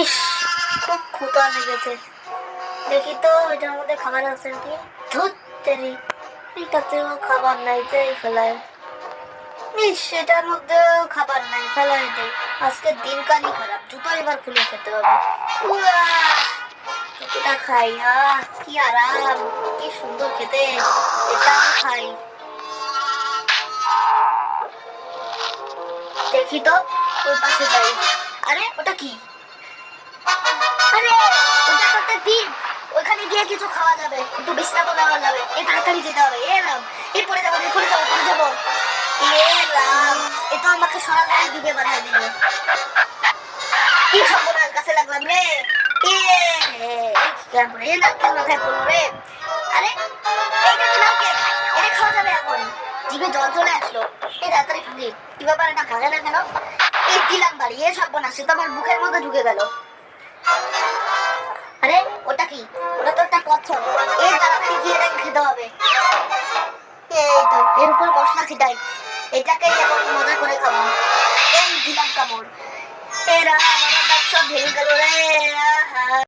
ইস, খুব ক্ষুধা লেগেছে। দেখি তো, এটার মধ্যে খাবার আছে নাকি? ধুত্তেরি এটাতেও খাবার নাই যে ফেলায়। ইস, এটার মধ্যেও খাবার নাই, ফেলাই দেই আজকে দিনকালই খারাপ, জুতো এবার খুলে খেতে হবে। উয়া, জুতোটা খাই, আহ, কি আরাম, কি সুন্দর খেতে, এটাও খাই। দেখি তো, ওই পাশে যাই। আরে, ওটা কি? আরে একটা দ্বীপ ওইখানে গিয়ে কিছু খাওয়া যাবে। একটু বিশ্রাম যাবে। এ তাড়াতাড়ি যেতে হবে। এ রাম। এ পড়ে যাব, এ পড়ে যাব পড়ে যাব। এ তো আমাকে সরাসরি দিবে। দিল কি সর্বনাশ কাছে লাগলাম এ পড়ে এ নারকেল মাথায় পড়ল খাওয়া যাবে এখন। জিভে জল চলে আসলো। এই তাড়াতাড়ি কি ব্যাপার? এটা ভাগে না এই দিলাম বাড়ি। এ সর্বনাশ। সে তো আমার মুখের মধ্যে ঢুকে গেল। আরে, ওটা কি? ওটা তো একটা কচ্ছপ এই তাড়াতাড়ি গিয়ে এটাকে খেতে হবে। এই তো, এর উপর মশলা ছিটাই এটাকেই এখন মজা করে খাব। এই দিলাম কামড় এরা আমার দাঁত ভেঙে গেল রে